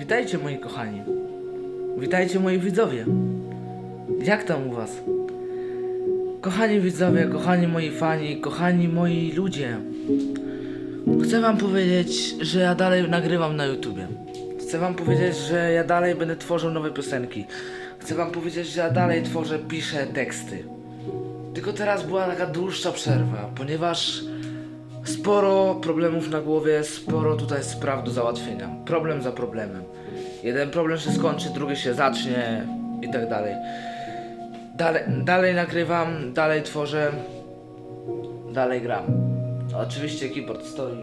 Witajcie moi kochani. Witajcie moi widzowie. Jak tam u was? Kochani widzowie, kochani moi fani, kochani moi ludzie. Chcę wam powiedzieć, że ja dalej nagrywam na YouTubie. Chcę wam powiedzieć, że ja dalej będę tworzył nowe piosenki. Chcę wam powiedzieć, że ja dalej tworzę, piszę teksty. Tylko teraz była taka dłuższa przerwa, ponieważ sporo problemów na głowie, sporo tutaj spraw do załatwienia. Problem za problemem. Jeden problem się skończy, drugi się zacznie i tak dalej. Dalej, dalej nagrywam, dalej tworzę, dalej gram. Oczywiście keyboard stoi,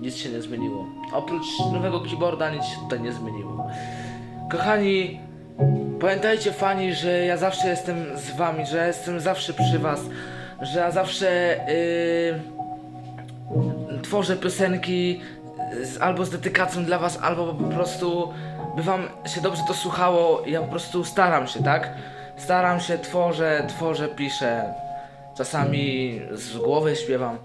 nic się nie zmieniło. Oprócz nowego keyboarda nic się tutaj nie zmieniło. Kochani, pamiętajcie fani, że ja zawsze jestem z wami, że jestem zawsze przy was, że ja zawsze yy, tworzę piosenki z, albo z dedykacją dla was, albo po prostu by wam się dobrze to słuchało. Ja po prostu staram się, tak? Staram się, tworzę, tworzę, piszę. Czasami z głowy śpiewam.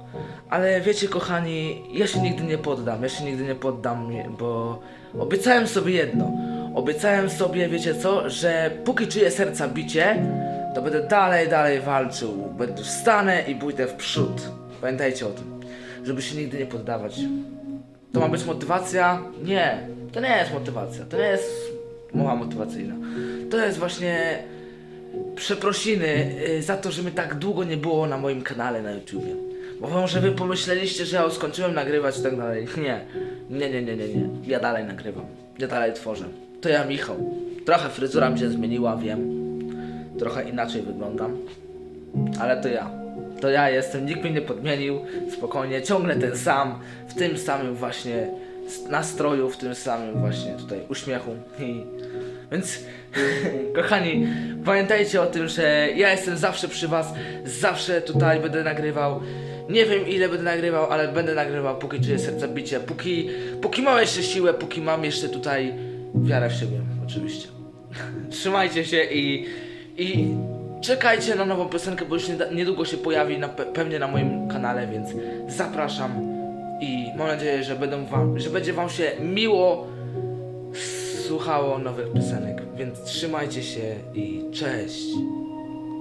Ale wiecie, kochani, ja się nigdy nie poddam. Ja się nigdy nie poddam, bo obiecałem sobie jedno. Obiecałem sobie, wiecie co, że póki czuję serca bicie, to będę dalej, dalej walczył. Będę wstanę i pójdę w przód. Pamiętajcie o tym, żeby się nigdy nie poddawać. To ma być motywacja? Nie, to nie jest motywacja. To nie jest mowa motywacyjna. To jest właśnie przeprosiny y, za to, że mnie tak długo nie było na moim kanale na YouTubie. Bo może wy pomyśleliście, że ja skończyłem nagrywać i tak dalej. Nie. Nie, nie, nie, nie, nie. Ja dalej nagrywam. Ja dalej tworzę. To ja Michał. Trochę fryzura mi się zmieniła, wiem. Trochę inaczej wyglądam. Ale to ja. To ja jestem, nikt mnie nie podmienił. Spokojnie, ciągle ten sam. W tym samym właśnie nastroju, w tym samym właśnie tutaj uśmiechu. I... Więc, kochani, pamiętajcie o tym, że ja jestem zawsze przy was. Zawsze tutaj będę nagrywał. Nie wiem ile będę nagrywał, ale będę nagrywał póki czuję serca bicie, póki, póki mam jeszcze siłę, póki mam jeszcze tutaj wiarę w siebie, oczywiście. Trzymajcie się i, i czekajcie na nową piosenkę, bo już niedługo się pojawi na, pe- pewnie na moim kanale, więc zapraszam i mam nadzieję, że, będą wam, że będzie wam się miło słuchało nowych piosenek, więc trzymajcie się i cześć.